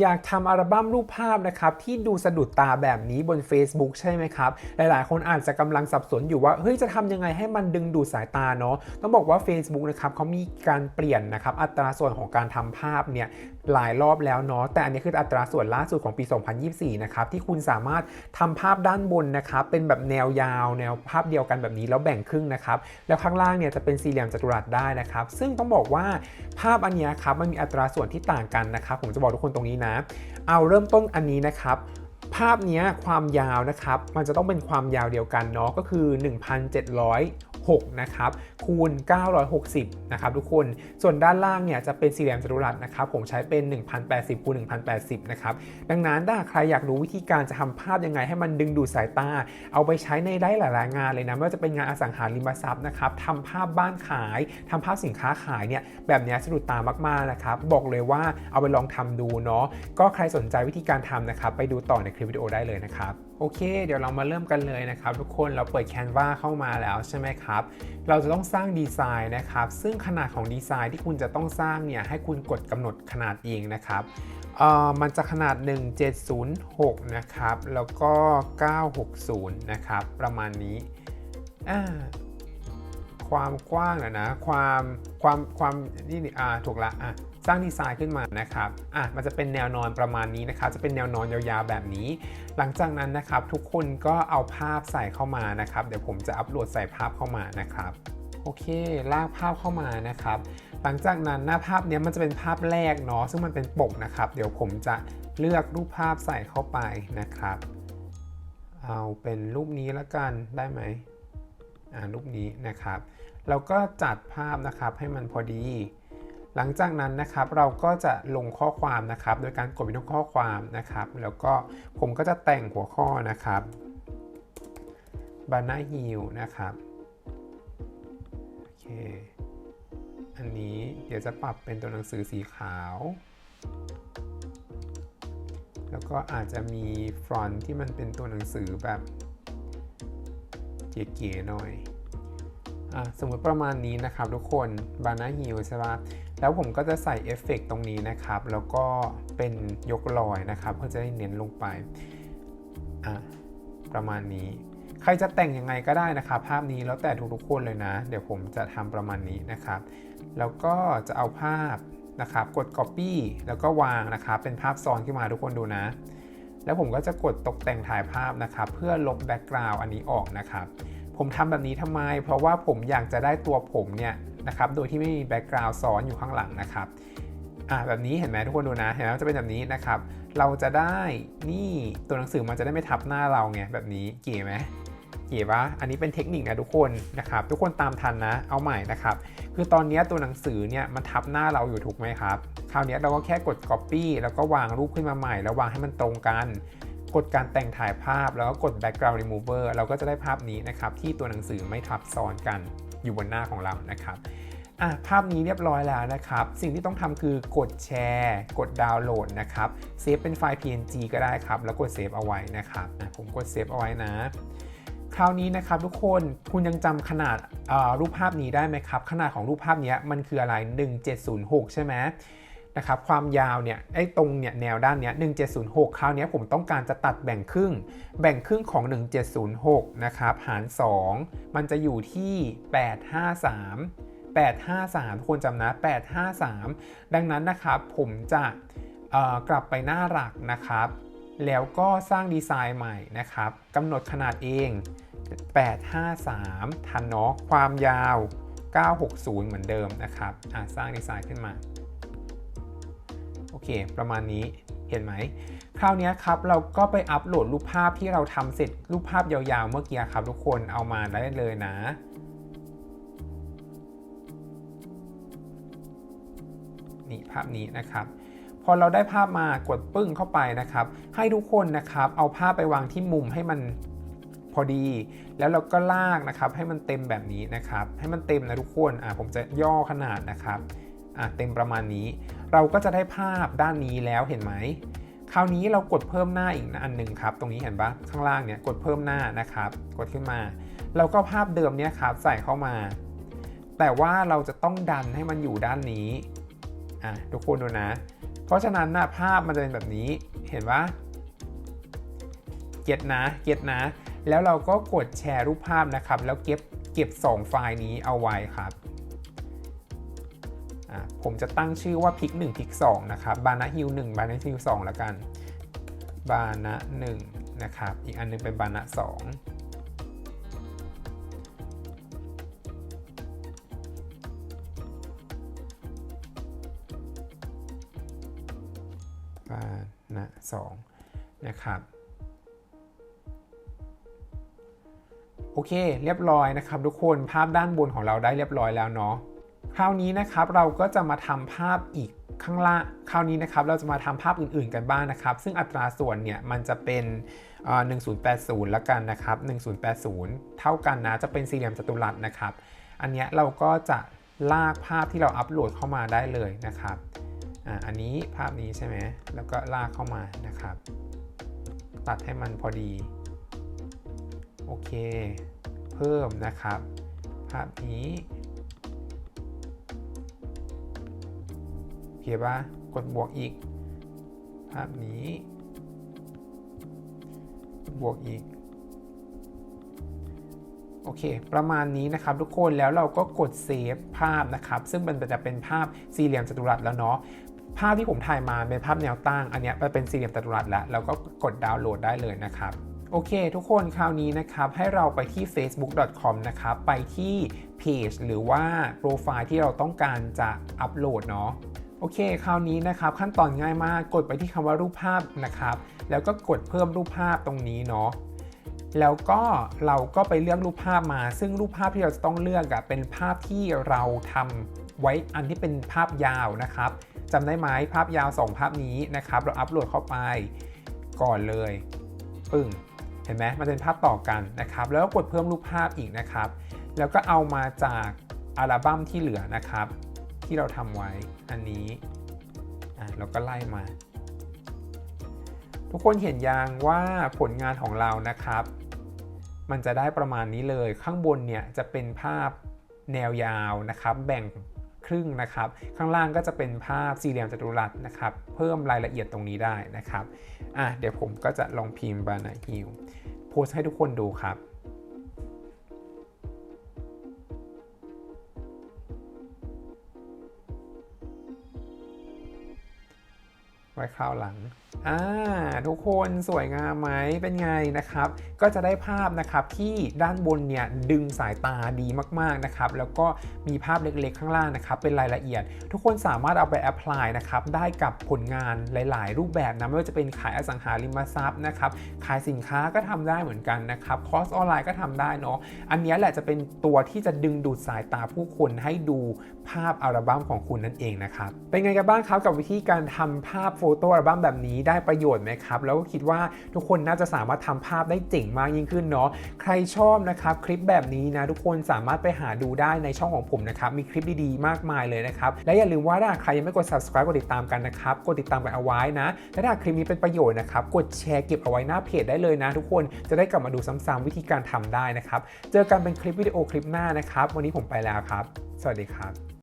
อยากทำอัลบั้มรูปภาพนะครับที่ดูสะดุดตาแบบนี้บน Facebook ใช่ไหมครับ หลายๆ คนอาจจะกำลังสับสนอยู่ว่าเฮ้ยจะทำยังไงให้มันดึงดูดสายตาเนาะต้องบอกว่า Facebook นะครับเขามีการเปลี่ยนนะครับอัตราส่วนของการทำภาพเนี่ย หลายรอบแล้วเนาะแต่อันนี้คืออัตราส่วนล่าสุดของปี 2024 นะครับ ที่คุณสามารถทำภาพด้านบนนะครับ เป็นแบบแนวยาว แนวภาพเดียวกันแบบนี้แล้วแบ่งครึ่งนะครับ แล้วข้างล่างเนี่ยจะเป็นสี่เหลี่ยมจัตุรัสได้นะครับ ซึ่งต้องบอกว่าภาพอันนี้ครับมันมีอัตราส่วนที่ต่างกันนะครับ ผมจะบอกทุกคนตรงนี้นะ เอาเริ่มต้นอันนี้นะครับภาพนี้ความยาวนะครับ มันจะต้องเป็นความยาวเดียวกันเนาะก็คือ 6นะครับคูณ 960นะครับทุกคน ส่วนด้านล่างเนี่ยจะเป็นสี่เหลี่ยมจัตุรัสนะครับผมใช้เป็น 1,080คูณ1,080นะครับดังนั้นถ้าใครอยากรู้วิธีการจะทำภาพยังไงให้มันดึงดูดสายตา เอาไปใช้ในได้หลายๆงานเลยนะไม่ว่าจะเป็นงานอสังหาริมทรัพย์นะครับทำภาพบ้านขายทำภาพสินค้าขายเนี่ยแบบนี้สะดุดตามากๆนะครับบอกเลยว่าเอาไปลองทำดูเนาะก็ใครสนใจวิธีการทำนะครับไปดูต่อในคลิปวิดีโอได้เลยนะครับ อเค เดี๋ยวเรามาเริ่มกันเลยนะครับ ทุกคนเราเปิด Canva เข้ามาแล้วใช่ไหมครับ เราจะต้องสร้างดีไซน์นะครับ ซึ่งขนาดของดีไซน์ที่คุณจะต้องสร้างเนี่ยให้คุณกดกำหนดขนาดเองนะครับเอ่อมันจะขนาด 1706 นะครับ แล้วก็ 960 นะครับ ประมาณนี้อ่าความกว้างนะนะ ความความความนี่นี่อ่าถูกละอะ สร้างดีไซน์ขึ้นมานะครับอะมันจะเป็นแนวนอนประมาณนี้นะครับจะเป็นแนวนอนยาวๆแบบนี้ หลังจากนั้นนะครับทุกคนก็เอาภาพใส่เข้ามานะครับ เดี๋ยวผมจะอัปโหลดใส่ภาพเข้ามานะครับโอเค ลากภาพเข้ามานะครับ หลังจากนั้นหน้าภาพเนี้ยมันจะเป็นภาพแรกเนาะซึ่งมันเป็นปกนะครับ เดี๋ยวผมจะเลือกรูปภาพใส่เข้าไปนะครับ เอาเป็นรูปนี้แล้วกันได้ไหมอ่ารูปนี้นะครับ เราก็จัดภาพนะครับให้มันพอดี หลังจากนั้นนะครับเราก็จะลงข้อความนะครับ โดยการกดไปที่ข้อความนะครับ แล้วก็ผมก็จะแต่งหัวข้อนะครับ banana heel นะครับโอเคอันนี้เดี๋ยวจะปรับเป็นตัวหนังสือสีขาว แล้วก็อาจจะมีฟรอนที่มันเป็นตัวหนังสือแบบเก๋ๆหน่อย สมมติประมาณนี้นะครับทุกคนบานาฮิลใช่ปะแล้วผมก็จะใส่เอฟเฟกตรงนี้นะครับ แล้วก็เป็นยกรอยนะครับเพื่อจะได้เน้นลงไปประมาณนี้ ใครจะแต่งยังไงก็ได้นะครับ ภาพนี้แล้วแต่ทุกๆคนเลยนะ เดี๋ยวผมจะทำประมาณนี้นะครับ แล้วก็จะเอาภาพนะครับ กด Copy แล้วก็วางนะครับ เป็นภาพซ้อนขึ้นมาทุกคนดูนะ แล้วผมก็จะกดตกแต่งถ่ายภาพนะครับ เพื่อลบแบ็กกราวด์อันนี้ออกนะครับ ผมทำแบบนี้ทำไม เพราะว่าผมอยากจะได้ตัวผมเนี่ยนะครับ โดยที่ไม่มีแบ็กกราวด์ซ้อนอยู่ข้างหลังนะครับอ่าแบบนี้เห็นไหมทุกคนดูนะ เห็นไหมจะเป็นแบบนี้นะครับ เราจะได้นี่ตัวหนังสือมันจะได้ไม่ทับหน้าเราไงแบบนี้เก๋ไหมเก๋ปะอันนี้เป็นเทคนิคนะทุกคนนะครับ ทุกคนตามทันนะ เอาใหม่นะครับ คือตอนนี้ตัวหนังสือเนี่ยมันทับหน้าเราอยู่ถูกไหมครับ คราวนี้เราก็แค่กด Copy แล้วก็วางรูปขึ้นมาใหม่ แล้ววางให้มันตรงกัน กดการแต่งถ่ายภาพแล้วก็กด background remover เราก็จะได้ภาพนี้นะครับที่ตัวหนังสือไม่ทับซ้อนกันอยู่บนหน้าของเรานะครับอะภาพนี้เรียบร้อยแล้วนะครับ สิ่งที่ต้องทำคือกดแชร์ กดดาวน์โหลดนะครับเซฟเป็นไฟล์ png ก็ได้ครับ แล้วกดเซฟเอาไว้นะครับผมกดเซฟเอาไว้นะคราวนี้นะครับทุกคนคุณยังจำขนาดรูปภาพนี้ได้ไหมครับ ขนาดของรูปภาพนี้มันคืออะไร 1706 ใช่ไหม นะครับความยาวเนี่ยไอ้ตรงเนี่ยแนวด้านเนี้ย1706 คราวเนี้ยผมต้องการจะตัดแบ่งครึ่ง แบ่งครึ่งของ 1706 นะครับหาร 2 มันจะอยู่ที่ 853 853ทุกคนจำนะ 853 ดังนั้นนะครับผมจะกลับไปหน้าหลักนะครับ แล้วก็สร้างดีไซน์ใหม่นะครับกำหนดขนาดเอง 853 ทันเนาะความยาว 960 เหมือนเดิมนะครับสร้างดีไซน์ขึ้นมา เค ประมาณนี้เห็นไหม คราวนี้ครับเราก็ไปอัปโหลดรูปภาพที่เราทำเสร็จรูปภาพยาวๆ เมื่อกี้ครับ ทุกคนเอามาได้เลยนะนี่ภาพนี้นะครับพอเราได้ภาพมากดปึ้งเข้าไปนะครับ ให้ทุกคนนะครับ เอาภาพไปวางที่มุมให้มันพอดี แล้วเราก็ลากนะครับ ให้มันเต็มแบบนี้นะครับ ให้มันเต็มนะทุกคนอ่าผมจะย่อขนาดนะครับ อะเต็มประมาณนี้ เราก็จะได้ภาพด้านนี้แล้วเห็นไหมคราวนี้เรากดเพิ่มหน้าอีกอันหนึ่งครับ ตรงนี้เห็นปะข้างล่างเนี่ยกดเพิ่มหน้านะครับ กดขึ้นมาเราก็ภาพเดิมเนี่ยครับใส่เข้ามา แต่ว่าเราจะต้องดันให้มันอยู่ด้านนี้อะทุกคนดูนะ เพราะฉะนั้นนะภาพมันจะเป็นแบบนี้เห็นปะเก็ตนะเก็ตนะ แล้วเราก็กดแชร์รูปภาพนะครับ แล้วเก็บเก็บ 2 ไฟล์นี้เอาไว้ครับ ผมจะตั้งชื่อว่าพิก1พิก2นะครับบานะฮิล1บานะฮิล2แล้วกันบานะ1นะครับ อีกอันหนึงเป็นบานะ2บานะ2นะครับโอเค เรียบร้อยนะครับ ทุกคนภาพด้านบนของเราได้เรียบร้อยแล้วเนาะ คราวนี้นะครับเราก็จะมาทำภาพอีกข้างล่างคราวนี้นะครับเราจะมาทำภาพอื่นๆกันบ้างนะครับ ซึ่งอัตราส่วนเนี่ยมันจะเป็นเอ่อ1080ละกันนะครับ 1080 เท่ากันนะจะเป็นสี่เหลี่ยมจัตุรัสนะครับ อันนี้เราก็จะลากภาพที่เราอัปโหลดเข้ามาได้เลยนะครับอ่าอันนี้ภาพนี้ใช่ไหมแล้วก็ลากเข้ามานะครับ ตัดให้มันพอดีโอเค เพิ่มนะครับ ภาพนี้ โอเคปะกดบวกอีก ภาพนี้ บวกอีก โอเค ประมาณนี้นะครับทุกคนแล้วเราก็กดเซฟภาพนะครับ ซึ่งมันจะเป็นภาพสี่เหลี่ยมจัตุรัสแล้วเนาะภาพที่ผมถ่ายมาเป็นภาพแนวตั้ง อันนี้มันเป็นสี่เหลี่ยมจัตุรัสแล้วเราก็กดดาวน์โหลดได้เลยนะครับโอเค ทุกคนคราวนี้นะครับ ให้เราไปที่ facebook.com นะครับ ไปที่เพจหรือว่าโปรไฟล์ที่เราต้องการจะอัปโหลดเนาะ โอเค คราวนี้นะครับขั้นตอนง่ายมากกดไปที่คำว่ารูปภาพนะครับ แล้วก็กดเพิ่มรูปภาพตรงนี้เนาะแล้วก็เราก็ไปเลือกรูปภาพมา ซึ่งรูปภาพที่เราจะต้องเลือกอะเป็นภาพที่เราทำไว้อันที่เป็นภาพยาวนะครับจำได้ไหมภาพยาว 2 ภาพนี้นะครับ เราอัปโหลดเข้าไปก่อนเลย ปึ้งเห็นไหมมันเป็นภาพต่อกันนะครับ แล้วก็กดเพิ่มรูปภาพอีกนะครับ แล้วก็เอามาจากอัลบั้มที่เหลือนะครับ ที่เราทำไว้อันนี้เราก็ไล่มา ทุกคนเห็นยังว่าผลงานของเรานะครับ มันจะได้ประมาณนี้เลยข้างบนเนี่ยจะเป็นภาพแนวยาวนะครับ แบ่งครึ่งนะครับ ข้างล่างก็จะเป็นภาพสี่เหลี่ยมจัตุรัสนะครับ เพิ่มรายละเอียดตรงนี้ได้นะครับอะเดี๋ยวผมก็จะลองพิมพ์บานาฮิลโพสให้ทุกคนดูครับ ไว้คราวหลัง อ่า ทุกคนสวยงามไหมเป็นไงนะครับ ก็จะได้ภาพนะครับที่ด้านบนเนี่ยดึงสายตาดีมากๆนะครับ แล้วก็มีภาพเล็กๆข้างล่างนะครับ เป็นรายละเอียด ทุกคนสามารถเอาไปแอพพลายนะครับ ได้กับผลงานหลาย ๆ รูปแบบนะไม่ว่าจะเป็นขายอสังหาริมทรัพย์นะครับ ขายสินค้าก็ทำได้เหมือนกันนะครับ คอร์สออนไลน์ก็ทำได้เนาะ อันนี้แหละจะเป็นตัวที่จะดึงดูดสายตาผู้คนให้ดูภาพอัลบั้มของคุณนั่นเองนะครับ เป็นไงกันบ้างครับกับวิธีการทำภาพฟโต้อัลบั้มแบบนี้ได้ประโยชน์ไหมครับ แล้วก็คิดว่าทุกคนน่าจะสามารถทำภาพได้เจ๋งมากยิ่งขึ้นเนาะใครชอบนะครับคลิปแบบนี้นะทุกคนสามารถไปหาดูได้ในช่องของผมนะครับมีคลิปดีๆมากมายเลยนะครับและอย่าลืมว่าถ้าใครยังไม่กด subscribe กดติดตามกันนะครับกดติดตามกันเอาไว้นะและถ้าคลิปนี้เป็นประโยชน์นะครับกดแชร์เก็บเอาไว้หน้าเพจได้เลยนะ ทุกคนจะได้กลับมาดูซ้ำๆวิธีการทำได้นะครับเจอกันเป็นคลิปวิดีโอคลิปหน้านะครับ วันนี้ผมไปแล้วครับ สวัสดีครับ